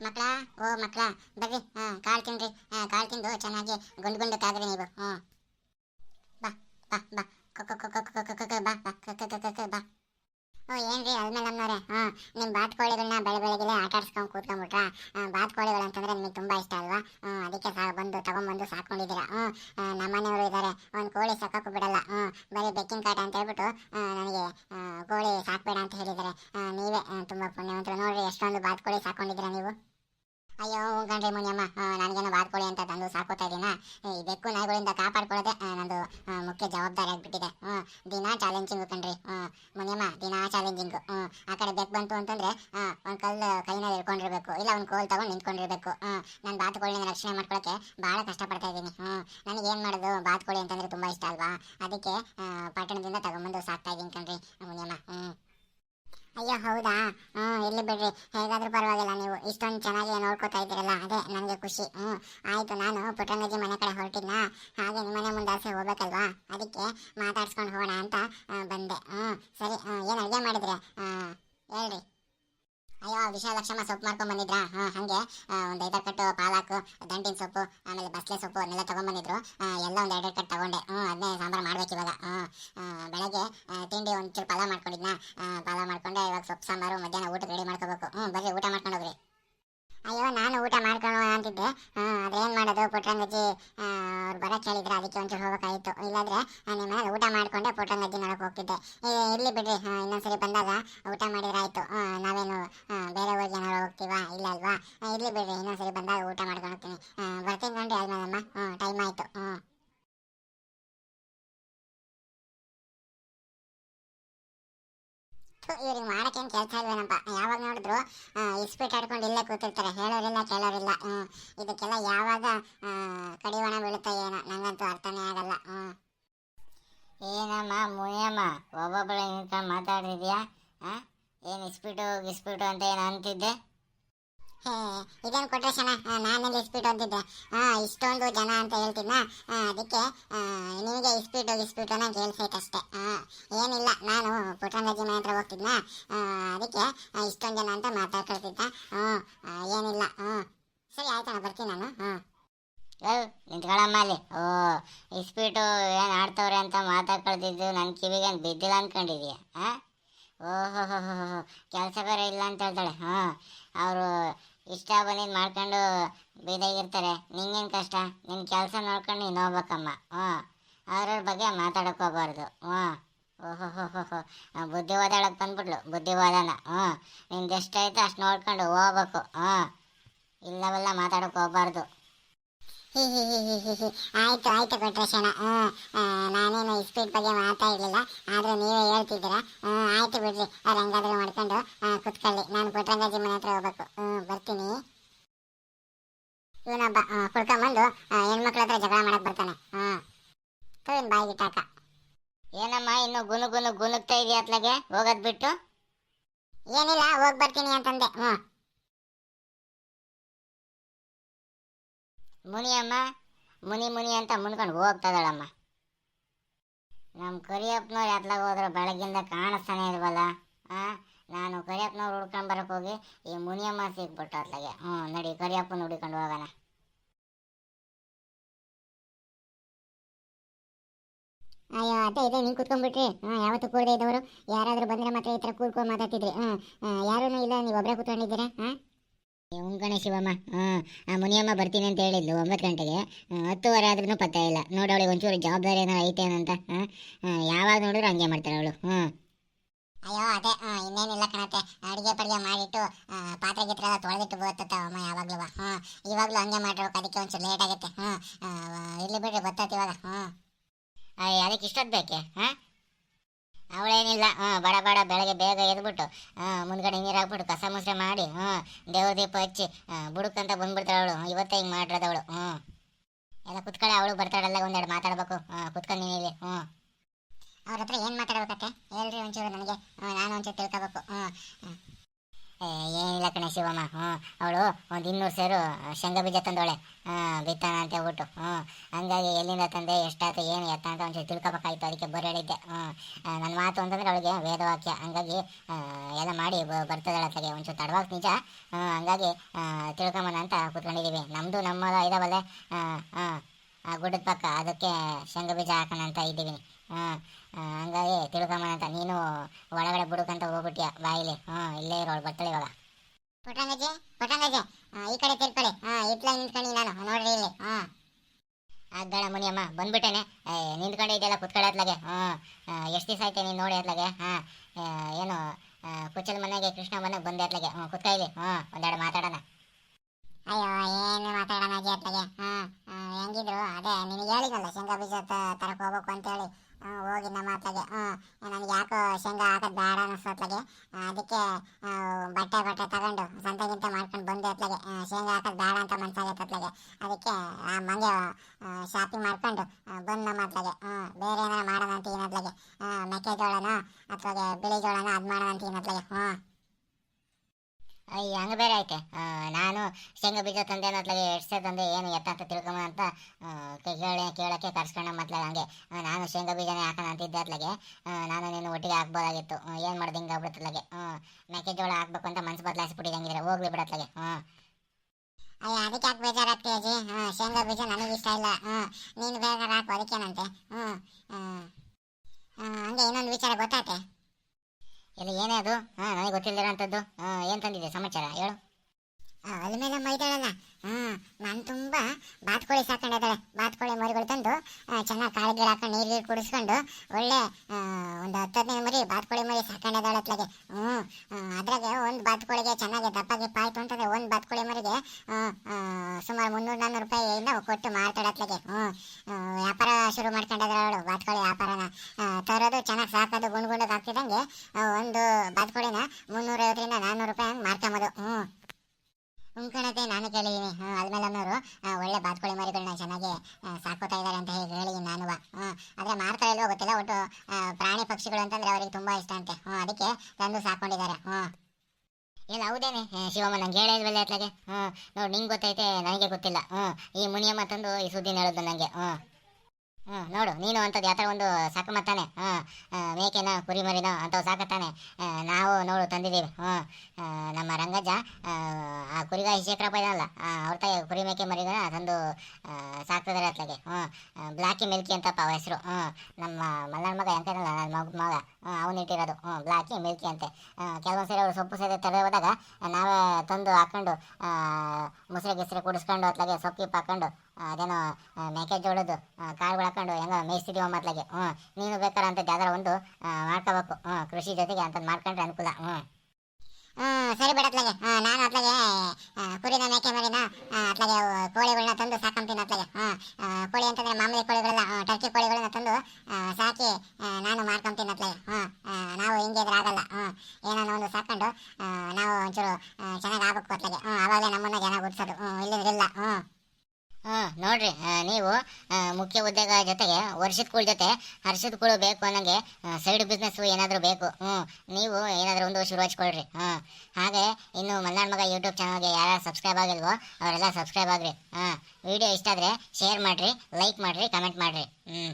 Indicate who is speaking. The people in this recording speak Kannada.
Speaker 1: ಮಕ್ಕಳ ಓ ಮಕ್ಕಳ ಬರ್ರಿ ಹಾ ಕಾಳು ತಿನ್ರಿ ಹಾ ಕಾಳು ತಿಂದು ಚೆನ್ನಾಗಿ ಗುಂಡು ಗುಂಡು ಕಾದ್ರಿ ನೀವು ಹ್ಞೂ ಬಾ ಬಾ ಬಾ ಬಾ ಬಾ ಓ ಏನ್ರಿ ಅಲ್ಮೇಲಮ್ಮನವ್ರೆ ಹಾ ನಿಮ್ಮ ಬಾತುಕೋಳಿಗಳನ್ನ ಬೆಳೆ ಬೆಳಗ್ಗೆ ಆಟಾಡ್ಸ್ಕೊಂಡು ಬಾತ್ ಕೋಳಿಗಳು ಅಂತಂದ್ರೆ ನಿಮಗೆ ತುಂಬ ಇಷ್ಟ ಅಲ್ವಾ ಹ್ಞೂ ಅದಕ್ಕೆ ಸಹ ಬಂದು ತೊಗೊಂಬಂದು ಸಾಕೊಂಡಿದ್ದೀರಾ ಹ್ಞೂ ನಮ್ಮನೆಯವರು ಇದ್ದಾರೆ ಒಂದು ಕೋಳಿ ಸಾಕೋಕ್ಕೂ ಬಿಡಲ್ಲ ಹ್ಞೂ ಬರೀ ಬೆಕ್ಕಿನ ಕಾಟ ಅಂತ ಹೇಳ್ಬಿಟ್ಟು ನನಗೆ ಕೋಳಿ ಸಾಕಬೇಡ ಅಂತ ಹೇಳಿದ್ದಾರೆ ನೀವೇ ತುಂಬ ಪುಣ್ಯವಂತರು ನೋಡ್ರಿ ಎಷ್ಟೊಂದು ಬಾತುಕೋಳಿ ಸಾಕೊಂಡಿದ್ದೀರಾ ನೀವು ಅಯ್ಯೋ, ಗಂಡ್ರೆ ಮುನಿಯಮ್ಮ ನನಗೇನೋ ಬಾತ್ಕೋಳಿ ಅಂತ ತಂದು ಸಾಕೋತಾ ಇದ್ದೀನ? ಈ ಬೆಕ್ಕು ನಾಯಿಗಳಿಂದ ಕಾಪಾಡ್ಕೊಳ್ಳೋದೇ ನಂದು ಮುಖ್ಯ ಜವಾಬ್ದಾರಿ ಆಗಿಬಿಟ್ಟಿದೆ. ದಿನಾ ಚಾಲೆಂಜಿಂಗು ಕಣ್ರಿ. ಮುನಿಯಮ್ಮ, ದಿನಾ ಚಾಲೆಂಜಿಂಗು ಆ ಕಡೆ ಬೆಕ್ಕು ಬಂತು ಅಂತಂದ್ರೆ ಒಂದು ಕಲ್ಲು ಕೈನಲ್ಲಿ ಹಿಡ್ಕೊಂಡಿರ್ಬೇಕು. ಇಲ್ಲ ಒಂದು ಕೋಲ್ ತಗೊಂಡು ನಿಂತ್ಕೊಂಡಿರ್ಬೇಕು. ನಾನು ಬಾತುಕೋಳಿನ ರಕ್ಷಣೆ ಮಾಡ್ಕೊಳ್ಳೋಕ್ಕೆ ಭಾಳ ಕಷ್ಟಪಡ್ತಾ ಇದ್ದೀನಿ. ನನಗೆ ಏನು ಮಾಡೋದು? ಬಾತುಕೋಳಿ ಅಂತಂದ್ರೆ ತುಂಬ ಇಷ್ಟ ಅಲ್ವಾ? ಅದಕ್ಕೆ ಪಟ್ಟಣದಿಂದ ತಗೊಂಬಂದು ಸಾಕ್ತಾ ಇದ್ದೀನಿ ಕಣ್ರಿ, ಮುನಿಯಮ್ಮ. ಹ್ಞೂ ಅಯ್ಯೋ, ಹೌದಾ? ಹ್ಞೂ ಇಲ್ಲಿ ಬಿಡ್ರಿ. ಹೇಗಾದರೂ ಪರವಾಗಿಲ್ಲ ನೀವು. ಇಷ್ಟೊಂದು ಚೆನ್ನಾಗಿ ನೋಡ್ಕೋತಾ ಇದ್ದೀರಲ್ಲ, ಅದೇ ನನಗೆ ಖುಷಿ. ಹ್ಞೂ ಆಯಿತು, ನಾನು ಪುಟ್ಟಣ್ಣಜಿ ಮನೆ ಕಡೆ ಹೊರಟಿದ್ನ? ಹಾಗೆ ನಿಮ್ಮನೆ ಮುಂದಾಸೆ ಹೋಗ್ಬೇಕಲ್ವಾ? ಅದಕ್ಕೆ ಮಾತಾಡ್ಸ್ಕೊಂಡು ಹೋಗೋಣ ಅಂತ ಆ, ಬಂದೆ ಹ್ಞೂ ಸರಿ ಏನು ಅಡುಗೆ ಮಾಡಿದ್ರೆ ಆ, ಹೇಳ್ರಿ ಅಯ್ಯೋ ವಿಶಾಲಕ್ಷಮ್ಮ ಸೊಪ್ಪು ಮಾಡ್ಕೊಂಡ್ ಬಂದಿದ್ರ? ಹಂಗೆ. ಒಂದು ಐದಾರು ಕಟ್ಟು ಪಾಲಕ್ ದಂಟಿನ ಸೊಪ್ಪು ಆಮೇಲೆ ಬಸ್ಲೆ ಸೊಪ್ಪು ಅದನ್ನೆಲ್ಲ ಬಂದಿದ್ರು. ಆ, ಎಲ್ಲ ಒಂದು ಎರಡೆರಡು ಕಟ್ಟು ತಗೊಂಡೆ. ಹ್ಞೂ ಅದನ್ನೇ ಸಾಂಬಾರು ಮಾಡ್ಬೇಕು ಇವಾಗ. ಬೆಳಗ್ಗೆ ತಿಂಡಿ ಒಂಚೂರು ಪಲಾವ್ ಮಾಡ್ಕೊಂಡಿದ್ನ? ಪಲಾವ್ ಮಾಡ್ಕೊಂಡೆ ಇವಾಗ ಸೊಪ್ಪು ಸಾಂಬಾರು ಮಧ್ಯಾಹ್ನ ಊಟ ರೆಡಿ ಮಾಡ್ಕೋಬೇಕು. ಹ್ಞೂ ಬರ್ರಿ ಊಟ ಮಾಡ್ಕೊಂಡು ಹೋಗ್ರಿ. ಅಯ್ಯೋ, ನಾನು ಊಟ ಮಾಡ್ಕೊಳ್ಳೋ ಅಂತಿದ್ದೆ. ಅದೇನು ಮಾಡೋದು ಪುಟ್ಟಂಗಜ್ಜಿ ಅವ್ರು ಬರೋಕ್ಕೆ ಹೇಳಿದ್ರೆ, ಅದಕ್ಕೆ ಒಂಚೂರು ಹೋಗೋಕ್ಕಾಯಿತು ಇಲ್ಲಾಂದರೆ ನಿಮ್ಮ ಊಟ ಮಾಡಿಕೊಂಡೆ ಪುಟ್ಟಂಗಜ್ಜಿ ನೋಡೋಕೆ ಹೋಗ್ತಿದ್ದೆ. ಇರ್ಲಿ ಬಿಡ್ರಿ ಇನ್ನೊಂದ್ಸರಿ ಬಂದಾಗ ಊಟ ಮಾಡಿದ್ರೆ ಆಯಿತು ನಾವೇನು ಬೇರೆ ಊರಿಗೆ ಏನಾದ್ರು ಹೋಗ್ತೀವಾ, ಇಲ್ಲ ಅಲ್ವಾ? ಇರಲಿ ಬಿಡ್ರಿ, ಇನ್ನೊಂದ್ಸರಿ ಬಂದಾಗ ಊಟ ಮಾಡ್ಕೊಂಡು ಹೋಗ್ತೀನಿ. ಬರ್ತೀನಿ ಕಣ್ರಿ ಅಲ್ಮೇಲಮ್ಮ ಹ್ಞೂ ಟೈಮ್ ಆಯಿತು. ಹ್ಞೂ ಇವ್ರಿಗೆ ಮಾಡಕ್ಕೇನು ಕೆಲಸ ಇಲ್ವೇನಪ್ಪ? ಯಾವಾಗ ನೋಡಿದ್ರು ಇಸ್ಪೀಟ್ ಆಡ್ಕೊಂಡು ಇಲ್ಲೇ ಕೂತಿರ್ತಾರೆ. ಹೇಳೋರಿಲ್ಲ, ಕೇಳೋರಿಲ್ಲ. ಇದಕ್ಕೆಲ್ಲ ಯಾವಾಗ ಕಡಿವಾಣ ಬೀಳುತ್ತೆ ಏನೋ, ನಂಗಂತೂ ಅರ್ಥನೇ ಆಗಲ್ಲ.
Speaker 2: ಏನಮ್ಮ ಮುಯಮ್ಮ ಒಬ್ಬೊಬ್ಬಳೆ ನಿಂತ್ಕೊಂಡು ಮಾತಾಡಿದ್ಯಾ ಏನು ಇಸ್ಪೀಟು ಇಸ್ಪೀಟು ಅಂತ ಏನು ಅಂತಿದ್ದೆ?
Speaker 1: ಹೇ, ಇದೇನು ಕೊಟ್ರೆ ಶನ ನಾನೆಲ್ಲಿ ಇಸ್ಪೀಟ್ ಅಂತಿದ್ದೆ. ಹಾಂ ಇಷ್ಟೊಂದು ಜನ ಅಂತ ಹೇಳ್ತೀನ ಅದಕ್ಕೆ ನಿಮಗೆ ಇಸ್ಪೀಟು, ಗಿಸ್ಪೀಟು ಅನ್ನೋ ಕೇಳಿಸೈತೆ ಅಷ್ಟೇ ಹಾಂ ಏನಿಲ್ಲ, ನಾನು ಪುಟ್ಟರಂಗಜ್ಜಿ ಮನೆ ಹತ್ರ ಅದಕ್ಕೆ ಇಷ್ಟೊಂದು ಜನ ಅಂತ ಮಾತಾಡ್ಕೊಳ್ತಿದ್ದ. ಹ್ಞೂ ಏನಿಲ್ಲ ಹ್ಞೂ ಸರಿ, ಆಯ್ತಣ್ಣ, ಬರ್ತೀನಿ ನಾನು ಹ್ಞೂ
Speaker 2: ನಿಂತ್ಕೊಳ್ಳಮ್ಮ ಅಲ್ಲಿ. ಓ, ಇಸ್ಪೀಟು ಏನು ಆಡ್ತವ್ರೆ ಅಂತ ಮಾತಾಡ್ಕೊಳ್ತಿದ್ದು ನನ್ನ ಕಿವಿಗೇನು ಬಿದ್ದಿಲ್ಲ ಅಂದ್ಕೊಂಡಿದ್ಯಾ ಹಾಂ ಓಹೋ ಹೋ ಹೋ ಹೋ ಕೆಲಸಗಾರ ಇಲ್ಲ ಅಂತ ಹೇಳ್ತಾಳೆ ಹಾಂ ಅವರು ಇಷ್ಟ ಬಂದಿದ್ದು ಮಾಡ್ಕೊಂಡು ಬೀದಾಗಿರ್ತಾರೆ ನಿಂಗೇನು ಕಷ್ಟ? ನಿನ್ನ ಕೆಲಸ ನೋಡ್ಕೊಂಡು ನೀನು ಹೋಗ್ಬೇಕಮ್ಮ ಹ್ಞೂ ಅವ್ರವ್ರ ಬಗ್ಗೆ ಮಾತಾಡೋಕ್ಕೆ ಹೋಗ್ಬಾರ್ದು ಹಾಂ ಓಹೋ ಹೋ ಹೋ ಹೋ ಬುದ್ಧಿವಾದ ಹೇಳಕ್ಕೆ ಬಂದ್ಬಿಟ್ಲು ಬುದ್ಧಿವಾದನ ಹ್ಞೂ ನಿಂದು ಎಷ್ಟಾಯ್ತು ಅಷ್ಟು ನೋಡ್ಕೊಂಡು ಹೋಗ್ಬೇಕು. ಹಾಂ, ಇಲ್ಲವೆಲ್ಲ ಮಾತಾಡೋಕೆ ಹೋಗ್ಬಾರ್ದು.
Speaker 1: ಹಿ ಹಿ ಹಿ ಹಿ ಹಿ ಹಿ. ಆಯ್ತು ಆಯ್ತು ಕೊಟ್ರೇಶನ ಹ್ಞೂ ನಾನೇನು ಇಸ್ಪೀಟ್ ಬಗ್ಗೆ ಮಾತಾಡಲಿಲ್ಲ ಆದರೆ ನೀವೇ ಹೇಳ್ತಿದ್ದೀರಾ? ಹ್ಞೂ ಆಯ್ತು ಬಿಡ್ರಿ. ಅವ್ರು ಹೆಂಗಾದ್ರೂ ಮಾಡ್ಕೊಂಡು ಕುತ್ಕೊಳ್ಳಿ. ನಾನು ಪುಟ್ಟರಂಗಜ್ಜಿ ಮನೆ ಹತ್ರ ಹೋಗ್ಬೇಕು. ಹ್ಞೂ ಬರ್ತೀನಿ. ಇವನೊಬ್ಬ ಕುಡ್ಕೊಂಬಂದು ಹೆಣ್ಮಕ್ಳ ಹತ್ರ ಜಗಳ ಮಾಡಕ್ಕೆ ಬರ್ತಾನೆ. ಹ್ಞೂ ಬಾಯಿಗೆ ಟಾಕ
Speaker 2: ಏನಮ್ಮ, ಇನ್ನು ಗುನು ಗುನು ಗುನುಗ್ತಾ ಇದೆಯಾ ಅತ್ಲಾಗೆ? ಹೋಗೋದ್ ಬಿಟ್ಟು?
Speaker 1: ಏನಿಲ್ಲ, ಹೋಗಿ ಬರ್ತೀನಿ ಅಂತಂದೆ. ಹ್ಞೂ
Speaker 2: ಮುನಿಯಮ್ಮ, ಮುನಿ ಮುನಿ ಅಂತ ಮುನ್ಕೊಂಡು ಹೋಗ್ತದಳಮ್ಮ ನಮ್ಮ ಕರಿಯಪ್ಪನವ್ರು ಅತ್ಲಾಗ ಹೋದ್ರೆ ಬೆಳಗ್ಗಿಂದ ಕಾಣಿಸ್ತಾನೆ ಇಲ್ವಲ್ಲ? ಆ, ನಾನು ಕರಿಯಪ್ಪನವ್ರು ಹುಡ್ಕೊಂಡು ಬರಕ್ಕೆ ಹೋಗಿ ಈ ಮುನಿಯಮ್ಮ ಸಿಕ್ಬಿಟ್ಟು ಅತ್ಲಾಗೆ. ಹ್ಞೂ ನಡಿ, ಕರಿಯಪ್ಪನ ಹುಡ್ಕೊಂಡು ಹೋಗೋಣ.
Speaker 1: ಅಯ್ಯೋ ಅದೇ ಇದೆ ನೀವು ಕುತ್ಕೊಂಡ್ಬಿಟ್ರಿ. ಹಾಂ ಯಾವತ್ತು ಕೂಡದೆ ಇದ್ದವರು. ಯಾರಾದರೂ ಬಂದರೆ ಮಾತ್ರ ಈ ಥರ ಕೂರ್ಕೊಂಡು ಮಾತಾಡ್ತಿದ್ರಿ. ಹಾಂ ಯಾರೂ ಇಲ್ಲ, ನೀವು ಒಬ್ಬರೇ ಕೂತ್ಕೊಂಡಿದ್ದೀರಾ? ಹಾಂ?
Speaker 2: ಉಂಕಣೆ ಶಿವಮ್ಮ. ಹ್ಮ್, ಆ, ಮುನಿಯಮ್ಮ ಬರ್ತೀನಿ ಅಂತ ಹೇಳಿದ್ಲು ಒಂಬತ್ತು ಗಂಟೆಗೆ. ಹತ್ತುವರೆ ಆದ್ರೂ ಪತ್ತೆ ಇಲ್ಲ. ನೋಡೋಳಿ ಒಂಚೂರು ಜವಾಬ್ದಾರಿ ಏನಾರು ಅಂತ ಹಾಂ ಯಾವಾಗ ನೋಡಿದ್ರು ಹಂಗೆ ಮಾಡ್ತಾರೆ ಅವಳು. ಹ್ಞೂ
Speaker 1: ಅಯ್ಯೋ ಅದೇ ಇನ್ನೇನಿಲ್ಲ ಕಣತ್ತೆ. ಅಡುಗೆ ಪಡಿಗೆ ಮಾಡಿಟ್ಟು ಪಾತ್ರೆ ಗಿತ್ರ ಎಲ್ಲ ತೊಳೆದಿಟ್ಟು ಬರ್ತತ್ತ ಅಮ್ಮ ಯಾವಾಗಲೂ. ಹ್ಞೂ ಇವಾಗಲೂ ಹಂಗೆ ಮಾಡಿರೋ ಅದಕ್ಕೆ ಒಂಚೂರು ಲೇಟ್ ಆಗುತ್ತೆ. ಹ್ಞೂ ಇಲ್ಲಿ ಬಿಡ್ರಿ, ಗೊತ್ತಾಯ್ತು ಇವಾಗ. ಹ್ಞೂ
Speaker 2: ಅಯ್ಯ, ಅದಕ್ಕೆ ಇಷ್ಟೊತ್ತು ಬೇಕೆ, ಹಾಂ? ಅವಳೇನಿಲ್ಲ ಹಾಂ ಬಡ ಬಡ, ಬೆಳಗ್ಗೆ ಬೇಗ ಎದ್ಬಿಟ್ಟು ಹಾಂ ಮುಂದ್ಗಡೆ ನೀರು ಹಾಕ್ಬಿಟ್ಟು ಕಸ ಮುಸ್ರೆ ಮಾಡಿ, ಹ್ಞೂ, ದೇವ್ರ ದೀಪ ಹಚ್ಚಿ ಹಾಂ ಬುಡಕ್ಕಂತ ಬಂದ್ಬಿಡ್ತಾಳೆ ಅವಳು ಇವತ್ತೇ ಹಿಂಗೆ ಮಾಡಿರೋದವಳು, ಹ್ಞೂ. ಎಲ್ಲ ಕುತ್ಕೊಳ್ಳಿ ಅವಳು ಬರ್ತಾಳಲ್ಲ, ಒಂದೆರಡು ಮಾತಾಡ್ಬೇಕು ಹಾಂ ಕುತ್ಕೊಂಡು ನೀನು ಇಲ್ಲಿ, ಹ್ಞೂ.
Speaker 1: ಅವ್ರ ಹತ್ರ ಏನು ಮಾತಾಡ್ಬೇಕತ್ತೆ? ಹೇಳ್ರಿ ಒಂಚೂರು ನನಗೆ ನಾನು ಒಂಚೂರು ತಿಳ್ಕೊಬೇಕು ಹ್ಞೂ.
Speaker 2: ಏನಿಲ್ಲ ಕಣೆ ಶಿವಮ್ಮ, ಹ್ಞೂ. ಅವಳು ಒಂದು ಇನ್ನೂರು ಸೇರು ಶೇಂಗಾ ಬೀಜ ತಂದೋಳೆ ಹಾಂ, ಬಿತ್ತಾನ ಅಂತ ಹೇಳ್ಬಿಟ್ಟು, ಹ್ಞೂ. ಹಂಗಾಗಿ ಎಲ್ಲಿಂದ ತಂದೆ, ಎಷ್ಟಾಯ್ತು, ಏನು ಎತ್ತ ಅಂತ ಒಂಚೂರು ತಿಳ್ಕೊಬೇಕಾಯ್ತು. ಅದಕ್ಕೆ ಬರೇಳಿದ್ದೆ ಹ್ಞೂ. ನನ್ನ ಮಾತು ಅಂತಂದ್ರೆ ಅವಳಿಗೆ ವೇದವಾಕ್ಯ ಹಂಗಾಗಿ ಎಲ್ಲ ಮಾಡಿ ಬರ್ತದಾಳೆ ಅತ್ಲಾಗೆ ಒಂಚೂರು ತಡವಾಗಿ ನಿಜ ಹಂಗಾಗಿ ತಿಳ್ಕೊಂಬಣ ಅಂತ ಕೂತ್ಕೊಂಡಿದ್ದೀವಿ ನಮ್ಮದು ನಮ್ಮ ಇದಾವಲ್ಲೇ ಹಾಂ ಗುಡ್ಡದ ಪಕ್ಕ, ಅದಕ್ಕೆ ಶೇಂಗಾ ಬೀಜ ಹಾಕೋಣ ಅಂತ ಇದ್ದೀವಿ. ಹಾಂ ಹಂಗಾಗಿ ತಿಳ್ಕೊಂಬಣ ಅಂತ. ನೀನು ಒಳಗಡೆ ಬುಡುಕಂತ ಹೋಗ್ಬಿಟ್ಟಿಯ ಬಾಯಿಲಿ. ಹಾ ಇಲ್ಲೇ ಇರೋಳು ಬರ್ತಾಳೆ ಇವಾಗ.
Speaker 1: ಪುಟ್ಟಂಗಜ್ಜಿ ಪುಟ್ಟಂಗಜ್ಜಿ ಈ ಕಡೆ ತಿರ್ಕೊಳ್ಳಿ. ಹಾ ಇತ್ಲಾಗ ನಿಂತ್ಕೊಂಡು ನಾನು ನೋಡ್ರಿ ಇಲ್ಲಿ. ಹಾ.
Speaker 2: ಆಗ್ಬೇಡ ಮುನಿಯಮ್ಮ ಬಂದ್ಬಿಟ್ಟೇನೆ. ನಿಂತ್ಕೊಂಡೆ ಇದೆಲ್ಲ ಕುತ್ಕೊಳ್ಳೋತ್ಲಾಗೆ ಹಾ ಎಷ್ಟು ದಿವಸ ಆಯ್ತೆ ನೀನು ನೋಡಿ ಅತ್ಲಾಗೆ? ಹಾ. ಏನು ಕುಚ್ಚಲ್ ಮನೆಗೆ ಕೃಷ್ಣ ಮನೆ ಬಂದೆ ಅತ್ಲಾಗೆ. ಹ್ಞೂ ಕುತ್ಕ ಇಲ್ಲಿ. ಹ್ಞೂ ಒಂದೆರಡು ಮಾತಾಡೋಣ.
Speaker 1: ಅಯ್ಯೋ ಏನು ಮಾತಾಡೋಣ ಅಜ್ಜಿ ಅತ್ಲಾಗೆ? ಹಾ ಹೆಂಗಿದ್ರು? ಅದೇ ನಿನಗೆ ಹೇಳಿದ್ನಲ್ಲ ಶೇಂಗಾ ಬೀಜ ತರಕ್ಕೆ ತರಕ್ ಹೋಗ್ಬೇಕು ಅಂತೇಳಿ. ಹೋಗಿ ನಮ್ಮ ಅತ್ಲಾಗೆ ನನಗೆ ಯಾಕೋ ಶೇಂಗಾ ಹಾಕೋದು ಬೇಡ ಆ, ಅದಕ್ಕೆ ಬಟ್ಟೆ ಬಟ್ಟೆ ತಗೊಂಡು ಸಂತೆಗಿಂತ ಮಾಡ್ಕೊಂಡು ಬಂದು ಅತ್ಲಾಗೆ. ಶೇಂಗಾ ಹಾಕೋದು ಬೇಡ ಅಂತ ಮನ್ಸಾಗೈತೆ ಅತ್ಲಾಗೆ. ಅದಕ್ಕೆ ಆ ಮಂಗೆ ಶಾಪಿಂಗ್ ಮಾಡ್ಕೊಂಡು ಬಂದು ನಮ್ಮ ಅತ್ಲಾಗೆ ಬೇರೆ ಏನಾರ ಮಾಡೋಣ ಅಂತ ಏನತ್ಲಾಗೆ ಮೆಕ್ಕೆಜೋಳನ ಅಥವಾ ಬಿಳಿ ಜೋಳನ ಅದು ಮಾಡೋಣ ಅಂತ ಏನತ್ಲಾಗೆ ಹ್ಞೂ
Speaker 2: ಅಯ್ಯ ಹಂಗೆ ಬೇರೆ ಐತೆ ನಾನು ಶೇಂಗಾ ಬೀಜ ತಂದೆ ಅನ್ನತ್ಲಾಗೆ ಎಡ್ಸೆ ತಂದೆ ಏನು ಎತ್ತ ಅಂತ ತಿಳ್ಕೊಂಬ ಅಂತ ಕೇಳಿ ಕೇಳೋಕ್ಕೆ ಕರ್ಸ್ಕೊಂಡ ಮತ್ಲಾಗ ಹಂಗೆ. ನಾನು ಶೇಂಗಾ ಬೀಜನೇ ಹಾಕೋಣ ಅಂತಿದ್ದೆ ಅತ್ಲಾಗೆ. ನಾನು ನೀನು ಒಟ್ಟಿಗೆ ಹಾಕ್ಬೋದಾಗಿತ್ತು ಏನು ಮಾಡ್ದು ಹಿಂಗೆ ಆಗ್ಬಿಡ್ತಲಾಗೆ ಮೆಕ್ಕೆಜೋಳ ಹಾಕ್ಬೇಕು ಅಂತ ಮನ್ಸು ಬದಲಾಯಿಸ್ಬಿಟ್ಟಿದೆ ಹಂಗಿದ್ರೆ ಹೋಗ್ಲಿ ಬಿಡತ್ಲಾಗೆ ಹ್ಞೂ
Speaker 1: ಅಯ್ಯ, ಅದಕ್ಕೆ ಯಾಕೆ ಬೇಜಾರಾಗ್ತೀಯ ಅಜ್ಜಿ? ಹ್ಞೂ ಶೇಂಗಾ ಬೀಜ ನನಗೆ ಇಷ್ಟ ಇಲ್ಲ. ಹ್ಞೂ ನೀನು ಬೇಗ ಹಾಕು, ಅದಕ್ಕೇನಂತೆ. ಹ್ಞೂ ಹಂಗೆ ಇನ್ನೊಂದು ವಿಚಾರ ಗೊತ್ತಾಯ್ತೆ?
Speaker 2: ಏನೇ ಅದು? ಹಾಂ, ನನಗೆ ಗೊತ್ತಿಲ್ಲದಿರೋಂಥದ್ದು ಏನು ತಂದಿದೆ ಸಮಾಚಾರ ಹೇಳು.
Speaker 1: ಅಲ್ಲಿ ಅದ್ರ ಮೇಲೆ ಮೈದಾಳಲ್ಲ? ಹ್ಞೂ ನಾನು ತುಂಬ ಬಾತ್ಕೋಳಿ ಸಾಕೊಂಡಿದ್ದಾಳೆ. ಬಾತ್ಕೋಳಿ ಮರಿಗಳು ತಂದು ಚೆನ್ನಾಗಿ ಕಾಳು ಗಿಡ ಹಾಕೊಂಡು ನೀರು ಕುಡಿಸ್ಕೊಂಡು ಒಳ್ಳೆ ಆ, ಒಂದು ಹತ್ತು ಹದಿನೈದು ಮರಿ ಬಾತ್ಕೋಳಿ ಮರಿ ಸಾಕೊಂಡಿದ್ದಾಳೆ ಅತ್ಲಾಗೆ ಹ್ಞೂ ಅದ್ರಾಗೆ ಒಂದು ಬಾತ್ಕೋಳಿಗೆ ಚೆನ್ನಾಗಿ ದಪ್ಪಗೆ ಪಾಯ್ತು ಅಂತಂದ್ರೆ ಒಂದು ಬಾತ್ಕೋಳಿ ಮರಿಗೆ. ಸುಮಾರು ಮುನ್ನೂರು ನಾನ್ನೂರು ರೂಪಾಯಿಯಿಂದ ಕೊಟ್ಟು ಮಾರ್ತಾಳೆ ಅತ್ಲಾಗೆ. ಹ್ಞೂ ವ್ಯಾಪಾರ ಶುರು ಮಾಡ್ಕೊಂಡಿದ್ರೆ ಅವಳು ಬಾತ್ಕೋಳಿ ವ್ಯಾಪಾರನ. ತರೋದು ಚೆನ್ನಾಗಿ ಸಾಕೋದು ಗುಂಡು ಗುಂಡಗೆ ಹಾಕ್ತಿದ್ದಂಗೆ ಒಂದು ಬಾತ್ಕೋಳಿನ ಮುನ್ನೂರೈವತ್ತರಿಂದ ನಾನ್ನೂರು ರೂಪಾಯಿ ಹಂಗೆ ಮಾರ್ಕೊಂಬೋದು. ಹ್ಞೂ. ಉಂಕಣತೆ ನಾನು ಕೇಳಿದ್ದೀನಿ. ಹ್ಞೂ, ಅದ್ಮೇಲೆ ಒಳ್ಳೆ ಬಾತ್ಕೋಳಿ ಮರಿಗಳನ್ನ ಚೆನ್ನಾಗಿ ಆ, ಸಾಕೋತಾ ಇದ್ದಾರೆ ಅಂತ ಹೇಳಿ ಹೇಳಿದ್ದೀನಿ ನಾನು ಹ್ಞೂ ಆದರೆ ಮಾರ್ತಾ ಇಲ್ವೋ ಗೊತ್ತಿಲ್ಲ ಒಟ್ಟು ಆ, ಪ್ರಾಣಿ ಪಕ್ಷಿಗಳು ಅಂತಂದ್ರೆ ಅವರಿಗೆ ತುಂಬ ಇಷ್ಟ ಅಂತೆ ಹ್ಞೂ ಅದಕ್ಕೆ ತಂದು ಸಾಕೊಂಡಿದ್ದಾರೆ ಹ್ಞೂ
Speaker 2: ಇಲ್ಲ ಹೌದೇನೆ ಏ, ಶಿವಮ್ಮ ನಂಗೆ ಹೇಳಿದ್ವಲ್ಲ ಅತ್ಲಾಗೆ ಹ್ಞೂ ನೋಡಿ ನಿಂಗೆ ಗೊತ್ತೈತೆ ನನಗೆ ಗೊತ್ತಿಲ್ಲ. ಹ್ಞೂ ಈ ಮುನಿಯಮ್ಮ ತಂದು ಈ ಸುದ್ದಿನ ಹೇಳೋದು ನನಗೆ ಹ್ಞೂ ಹ್ಞೂ ನೋಡು ನೀನು ಅಂಥದ್ದು ಯಾತ್ರ ಒಂದು ಸಾಕು ಸಾಕಮತ್ತಾನೆ ಹ್ಞೂ ಮೇಕೆನ ಕುರಿಮರಿನ ಅಂಥವು ಸಾಕತ್ತಾನೆ ನಾವು ನೋಡು ತಂದಿದ್ದೀವಿ. ಹ್ಞೂ ನಮ್ಮ ರಂಗಜ್ಜ ಆ, ಕುರಿಗ ಶೇಖರಪ್ಪ ಇದಲ್ಲ ಅವ್ರ ತಾಯಿ ಕುರಿ ಮೇಕೆ ಮರಿಗಳ ತಂದು ಸಾಕ್ತಿದ್ದಾರೆ ಅತ್ಲಾಗೆ. ಹ್ಞೂ ಬ್ಲಾಕಿ ಮಿಲ್ಕಿ ಅಂತಪ್ಪ ಅವ ಹೆಸರು. ಹ್ಞೂ ನಮ್ಮ ಮಲ್ಲನ ಮಗ ಎಂತನಲ್ಲ ನನ್ನ ಮಗ ಮಗ. ಅವನು ಇಟ್ಟಿರೋದು. ಹ್ಞೂ ಬ್ಲಾಕಿ ಮಿಲ್ಕಿ ಅಂತೆ. ಕೆಲವೊಂದು ಸರಿ ಅವರು ಸೊಪ್ಪು ಸೇರಿ ತಡೆ ಹೋದಾಗ ನಾವೇ ತಂದು ಹಾಕೊಂಡು ಮೊಸರು ಗಿಸ್ರೆ ಕುಡಿಸ್ಕೊಂಡು ಅತ್ಲಾಗೆ ಸೊಪ್ಪು ಹಾಕೊಂಡು ಅದೇನೋ ಮೆಕ್ಕೆಜೋಳದ್ದು ಕಾಳು ಕಾಳುಗಳು ಹಾಕೊಂಡು ಮೇಯಿಸ್ತಿದೀವ ಮೊದ್ಲಾಗೆ ಹ್ಞೂ, ನೀನು ಬೇಕಾರ ಅಂತ ಯಾವ್ದಾರ ಒಂದು ಮಾಡ್ಕೋಬೇಕು. ಹ್ಞೂ, ಕೃಷಿ ಜೊತೆಗೆ ಅಂತ ಮಾಡ್ಕೊಂಡ್ರೆ ಅನುಕೂಲ. ಹ್ಞೂ.
Speaker 1: ಸರಿ ಬಿಡ ಅತ್ಲಾಗೆ. ಹಾಂ ನಾನು ಅತ್ಲಾಗೆ ಕುರಿನ ಮೇಕೆ ಮರಿನ ಅತ್ಲಾಗೆ ಕೋಳಿಗಳನ್ನ ತಂದು ಸಾಕಂತೀನಿ ಅತ್ಲಾಗೆ. ಕೋಳಿ ಅಂತಂದ್ರೆ ಮಾಮೂಲಿ ಕೋಳಿಗಳಲ್ಲ ಟರ್ಕಿ ಕೋಳಿಗಳನ್ನ ತಂದು ಸಾಕಿ ನಾನು ಮಾರ್ಕೊಂತೀನಿ ಅತ್ಲಾಗೆ ಹಾಂ ನಾವು ಹಿಂಗೆ ಇದ್ರೆ ಆಗಲ್ಲ ಹ್ಞೂ ಏನೋ ಒಂದು ಸಾಕೊಂಡು ಆ, ನಾವು ಒಂಚೂರು ಚೆನ್ನಾಗಿ ಆಗ್ಬೇಕು ಅತ್ಲಾಗೆ ಹ್ಞೂ ಆವಾಗಲೇ ನಮ್ಮನ್ನ ಜನ ಗುಡ್ಸೋದು ಹ್ಞೂ ಇಲ್ಲಿಲ್ಲ ಹ್ಞೂ
Speaker 2: ಹ್ಞೂ ನೋಡ್ರಿ ಆ, ನೀವು ಆ, ಮುಖ್ಯ ಉದ್ಯೋಗ ಜೊತೆಗೆ ಕೂಳ್ ಜೊತೆ ಕೂಡ ಬೇಕು ಅನ್ನಂಗೆ ಸೈಡ್ ಬಿಸ್ನೆಸ್ ಏನಾದರೂ ಬೇಕು. ಹ್ಞೂ, ನೀವು ಏನಾದರೂ ಒಂದು ಶುರು ಹಚ್ಕೊಳ್ರಿ. ಹಾಂ ಹಾಗೆ, ಇನ್ನು ಮಲ್ನಾಡ್ ಮಗ ಯೂಟ್ಯೂಬ್ ಚಾನಲ್ಗೆ ಯಾರು ಸಬ್ಸ್ಕ್ರೈಬ್ ಆಗಿಲ್ವೋ, ಅವರೆಲ್ಲ ಸಬ್ಸ್ಕ್ರೈಬ್ ಆಗ್ರಿ. ಹಾಂ ವಿಡಿಯೋ ಇಷ್ಟ ಆದರೆ ಶೇರ್ ಮಾಡಿರಿ ಲೈಕ್ ಮಾಡಿರಿ ಕಮೆಂಟ್ ಮಾಡಿರಿ. ಹ್ಞೂ.